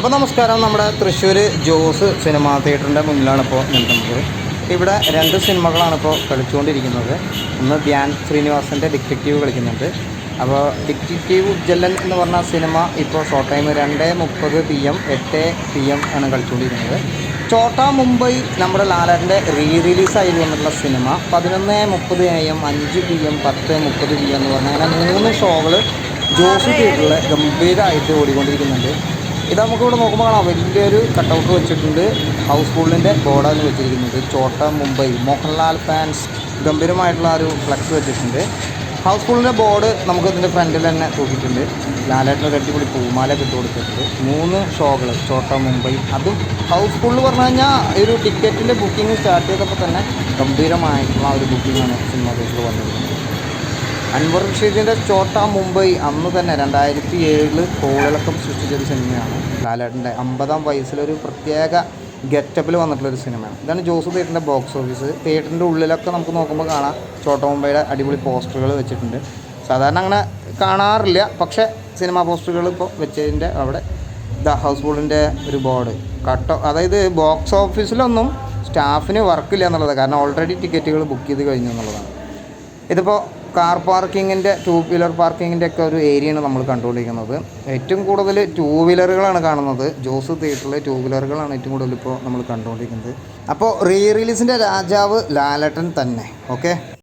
അപ്പോൾ നമസ്കാരം. നമ്മുടെ തൃശ്ശൂർ ജോസ് സിനിമാ തിയേറ്ററിന്റെ മുന്നിലാണ് ഇപ്പോൾ നിൽക്കുന്നത്. ഇവിടെ രണ്ട് സിനിമകളാണ് ഇപ്പോൾ കളിച്ചുകൊണ്ടിരിക്കുന്നത്. ഒന്ന് ധ്യാൻ ശ്രീനിവാസന്റെ ഡിറ്റക്റ്റീവ് കളിക്കുന്നുണ്ട്. അപ്പോൾ ഡിറ്റക്റ്റീവ് ഉജ്ജലൻ എന്ന് പറഞ്ഞ സിനിമ ഇപ്പോൾ ഷോർട്ട് ടൈം രണ്ട് മുപ്പത് പി എം എട്ട് പി എം ആണ് കളിച്ചുകൊണ്ടിരിക്കുന്നത്. ചോട്ടാ മുംബൈ നമ്മുടെ ലാലേട്ടന്റെ റീ റിലീസായി വന്നിട്ടുള്ള സിനിമ. പതിനൊന്ന് മുപ്പത് എ എം അഞ്ച് പി എം പത്ത് മുപ്പത് പി എം എന്ന് പറഞ്ഞാൽ അങ്ങനെ മൂന്ന് ഷോകൾ ജോസ് തിയേറ്ററിൽ ഗംഭീരമായിട്ട് ഓടിക്കൊണ്ടിരിക്കുന്നുണ്ട്. ഇത് നമുക്കിവിടെ നോക്കുമ്പോൾ കാണാം. വലിയൊരു കട്ടൗട്ട് വെച്ചിട്ടുണ്ട്. ഹൗസ് ഫുള്ളിന്റെ ബോർഡാണ് വെച്ചിരിക്കുന്നത്. ചോട്ട മുംബൈ മോഹൻലാൽ ഫാൻസ് ഗംഭീരമായിട്ടുള്ള ഒരു ഫ്ലക്സ് വെച്ചിട്ടുണ്ട്. ഹൗസ് ഫുള്ളിന്റെ ബോർഡ് നമുക്ക് ഇതിന്റെ ഫ്രണ്ടിൽ തന്നെ തൂക്കിയിട്ടുണ്ട്. ലാലേട്ടിന്റെ അടിപൊളി പൂമാല ഇട്ട് കൊടുത്തിട്ടുണ്ട്. മൂന്ന് ഷോകൾ ചോട്ട മുംബൈ. അതും ഹൗസ് ഫുള്ള് പറഞ്ഞു കഴിഞ്ഞാൽ ഒരു ടിക്കറ്റിന്റെ ബുക്കിംഗ് സ്റ്റാർട്ട് ചെയ്തപ്പോൾ തന്നെ ഗംഭീരമായിട്ടുള്ള ഒരു ബുക്കിംഗാണ് സിനിമ തിയേറ്ററിൽ വന്നിരിക്കുന്നത്. അൻവർ റഷീദിന്റെ ചോട്ടാ മുംബൈ അന്ന് തന്നെ രണ്ടായിരത്തി ഏഴിൽ കോളിളക്കം സൃഷ്ടിച്ചൊരു സിനിമയാണ്. ലാലേട്ടന്റെ അമ്പതാം വയസ്സിലൊരു പ്രത്യേക ഗെറ്റപ്പിൽ വന്നിട്ടുള്ളൊരു സിനിമയാണ്. ഇതാണ് ജോസ് തിയേറ്ററിന്റെ ബോക്സ് ഓഫീസ്. തിയേറ്ററിന്റെ ഉള്ളിലൊക്കെ നമുക്ക് നോക്കുമ്പോൾ കാണാം. ചോട്ടാ മുംബൈയുടെ അടിപൊളി പോസ്റ്ററുകൾ വെച്ചിട്ടുണ്ട്. സാധാരണ അങ്ങനെ കാണാറില്ല. പക്ഷേ സിനിമാ പോസ്റ്ററുകൾ ഇപ്പോൾ വെച്ചതിന്റെ അവിടെ ദ ഹൗസ് ബോളിന്റെ ഒരു ബോർഡ്. കട്ട് അതായത് ബോക്സ് ഓഫീസിലൊന്നും സ്റ്റാഫിന് വർക്കില്ല എന്നുള്ളത്. കാരണം ഓൾറെഡി ടിക്കറ്റുകൾ ബുക്ക് ചെയ്ത് കഴിഞ്ഞു എന്നുള്ളതാണ്. ഇതിപ്പോൾ കാർ പാർക്കിങ്ങിന്റെ ടു വീലർ പാർക്കിങ്ങിന്റെ ഒക്കെ ഒരു ഏരിയയാണ് നമ്മൾ കണ്ടുകൊണ്ടിരിക്കുന്നത്. ഏറ്റവും കൂടുതൽ ടു വീലറുകളാണ് കാണുന്നത്. ജോസ് തിയേറ്ററിലെ ടു വീലറുകളാണ് ഏറ്റവും കൂടുതൽ ഇപ്പോൾ നമ്മൾ കണ്ടുകൊണ്ടിരിക്കുന്നത്. അപ്പോൾ റീ റിലീസിന്റെ രാജാവ് ലാലട്ടൻ തന്നെ ഓക്കെ